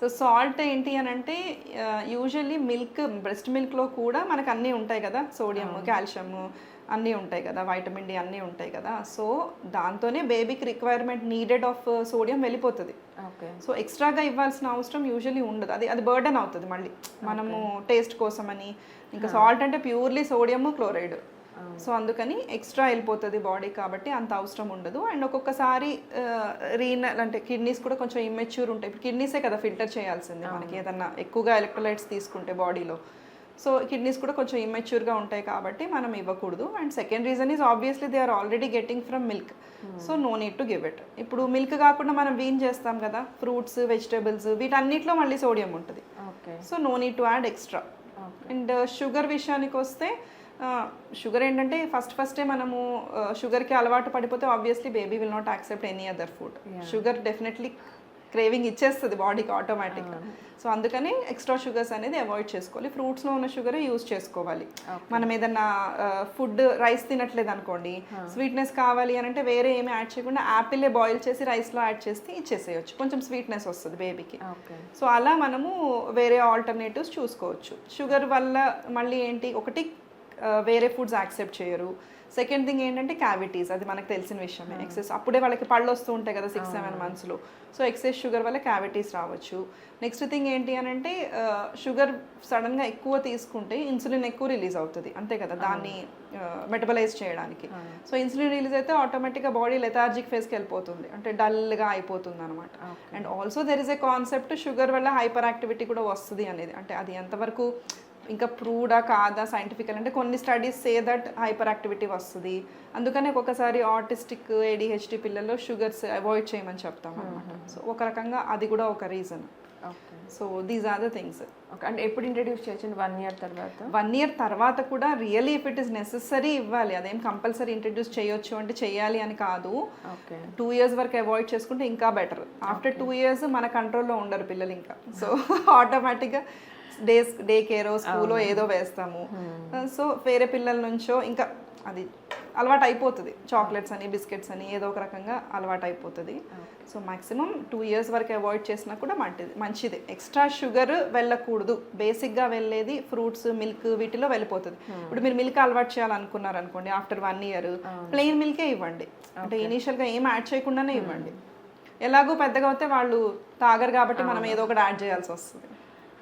So salt ఏంటి అని అంటే యూజువల్లీ మిల్క్ బ్రెస్ట్ మిల్క్లో కూడా మనకు అన్నీ ఉంటాయి కదా సోడియం కాల్షియం అన్నీ ఉంటాయి కదా వైటమిన్ డి అన్నీ ఉంటాయి కదా. సో దాంతోనే బేబీకి రిక్వైర్మెంట్ నీడెడ్ ఆఫ్ సోడియం వెళ్ళిపోతుంది. ఓకే. సో ఎక్స్ట్రాగా ఇవ్వాల్సిన అవసరం యూజువలీ ఉండదు. అది అది బర్డెన్ అవుతుంది మళ్ళీ. మనము టేస్ట్ కోసమని. ఇంకా సాల్ట్ అంటే ప్యూర్లీ సోడియం క్లోరైడ్ సో అందుకని ఎక్స్ట్రా వెళ్ళిపోతుంది బాడీ కాబట్టి అంత అవసరం ఉండదు. అండ్ ఒక్కొక్కసారి రీనల్ అంటే కిడ్నీస్ కూడా కొంచెం ఇమ్మెచ్యూర్ ఉంటాయి. ఇప్పుడు కిడ్నీసే కదా ఫిల్టర్ చేయాల్సింది మనకి ఏదన్నా ఎక్కువగా ఎలక్ట్రోలైట్స్ తీసుకుంటే బాడీలో సో కిడ్నీస్ కూడా కొంచెం ఇమ్మెచ్యూర్గా ఉంటాయి కాబట్టి మనం ఇవ్వకూడదు. And second reason is obviously they are already getting from milk so no need to give it ఇప్పుడు మిల్క్ కాకుండా మనం వీన్ చేస్తాం కదా ఫ్రూట్స్ వెజిటేబుల్స్ వీటన్నిటిలో మళ్ళీ సోడియం ఉంటుంది. Okay so no need to add extra and sugar విషయానికి వస్తే షుగర్ ఏంటంటే ఫస్ట్ ఫస్టే మనము షుగర్కి అలవాటు పడిపోతే obviously baby will not accept any other food sugar definitely craving ఇచ్చేస్తుంది బాడీకి ఆటోమేటిక్గా సో అందుకని ఎక్స్ట్రా షుగర్స్ అనేది అవాయిడ్ చేసుకోవాలి. ఫ్రూట్స్లో ఉన్న షుగర్ యూజ్ చేసుకోవాలి. మనం ఏదన్నా ఫుడ్ రైస్ తినట్లేదు అనుకోండి స్వీట్నెస్ కావాలి అని అంటే వేరే ఏమి యాడ్ చేయకుండా యాపిలే బాయిల్ చేసి రైస్లో యాడ్ చేస్తే ఇచ్చేసేయచ్చు. కొంచెం స్వీట్నెస్ వస్తుంది బేబీకి సో అలా మనము వేరే ఆల్టర్నేటివ్స్ చూసుకోవచ్చు. షుగర్ వల్ల మళ్ళీ ఏంటి? ఒకటి వేరే ఫుడ్స్ యాక్సెప్ట్ చేయరు. సెకండ్ థింగ్ ఏంటంటే క్యావిటీస్ అది మనకు తెలిసిన విషయమే. ఎక్సెస్ అప్పుడే వాళ్ళకి పళ్ళు వస్తూ ఉంటాయి కదా సిక్స్ సెవెన్ మంత్స్లో సో ఎక్సెస్ షుగర్ వల్ల క్యావిటీస్ రావచ్చు. నెక్స్ట్ థింగ్ ఏంటి అని అంటే షుగర్ సడన్గా ఎక్కువ తీసుకుంటే ఇన్సులిన్ ఎక్కువ రిలీజ్ అవుతుంది. అంతే కదా దాన్ని మెటబలైజ్ చేయడానికి. సో ఇన్సులిన్ రిలీజ్ అయితే ఆటోమేటిక్గా బాడీ లెథార్జిక్ ఫేస్కి వెళ్ళిపోతుంది. అంటే డల్గా అయిపోతుంది అనమాట and also there is a concept sugar వల్ల హైపర్ యాక్టివిటీ కూడా వస్తుంది అనేది. అంటే అది ఎంతవరకు ఇంకా ప్రూవ్డా కాదా సైంటిఫికల్ అంటే కొన్ని studies say that hyperactivity వస్తుంది. అందుకనే ఒక్కొక్కసారి ఆటిస్టిక్ ఏడిహెచ్డి పిల్లల్లో షుగర్స్ అవాయిడ్ చేయమని చెప్తాం అనమాట సో ఒక రకంగా అది కూడా ఒక reason okay. So these are the things okay. అంటే ఎప్పుడు ఇంట్రడ్యూస్ చేయొచ్చు వన్ ఇయర్ తర్వాత? వన్ ఇయర్ తర్వాత కూడా really if it is necessary ఇవ్వాలి. అదేం కంపల్సరీ ఇంట్రడ్యూస్ చేయొచ్చు అంటే చేయాలి అని కాదు. ఓకే. టూ ఇయర్స్ వరకు అవాయిడ్ చేసుకుంటే ఇంకా బెటర్ ఆఫ్టర్ టూ ఇయర్స్ మన కంట్రోల్లో ఉండరు పిల్లలు ఇంకా. సో ఆటోమేటిక్గా డేస్ డే కేరో స్కూలో ఏదో వేస్తాము. సో వేరే పిల్లల నుంచో ఇంకా అది అలవాటు అయిపోతుంది చాక్లెట్స్ అని బిస్కెట్స్ అని ఏదో ఒక రకంగా అలవాటు అయిపోతుంది సో మాక్సిమం టూ ఇయర్స్ వరకు అవాయిడ్ చేసినా కూడా మంచిది మంచిది. ఎక్స్ట్రా షుగర్ వెళ్ళకూడదు. బేసిక్గా వెళ్ళేది ఫ్రూట్స్ మిల్క్ వీటిలో వెళ్ళిపోతుంది. ఇప్పుడు మీరు మిల్క్ అలవాటు చేయాలనుకున్నారు అనుకోండి ఆఫ్టర్ వన్ ఇయర్ ప్లెయిన్ మిల్కే ఇవ్వండి. అంటే ఇనీషియల్గా ఏం యాడ్ చేయకుండానే ఇవ్వండి. ఎలాగో పెద్దగా అవుతే వాళ్ళు తాగరు కాబట్టి మనం ఏదో ఒకటి యాడ్ చేయాల్సి వస్తుంది